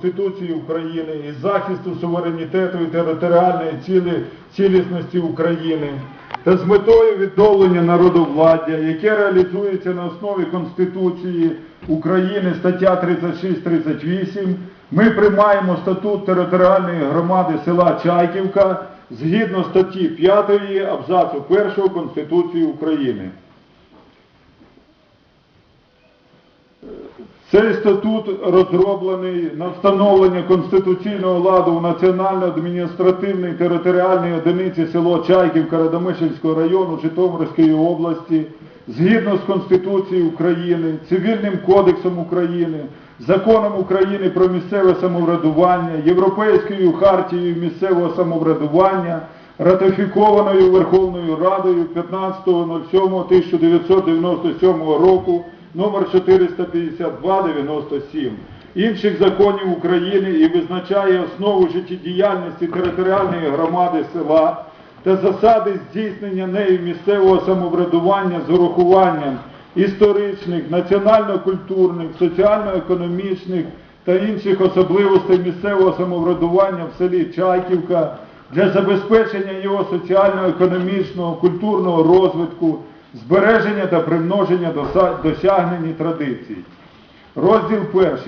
Конституції України і захисту суверенітету і територіальної цілі, цілісності України та з метою відновлення народовладдя, яке реалізується на основі Конституції України стаття 36-38, ми приймаємо статут територіальної громади села Чайківка згідно статті 5 абзацу 1 Конституції України. Цей статут розроблений на встановлення конституційного ладу у Національно-адміністративній територіальній одиниці село Чайківка Радомишльського району Житомирської області згідно з Конституцією України, Цивільним кодексом України, Законом України про місцеве самоврядування, Європейською хартією місцевого самоврядування, ратифікованою Верховною Радою 15.07.1997 року номер 452-97 інших законів України і визначає основу життєдіяльності територіальної громади села та засади здійснення нею місцевого самоврядування з урахуванням історичних, національно-культурних, соціально-економічних та інших особливостей місцевого самоврядування в селі Чайківка для забезпечення його соціально-економічного, культурного розвитку, збереження та примноження досягнень традицій. Розділ перший.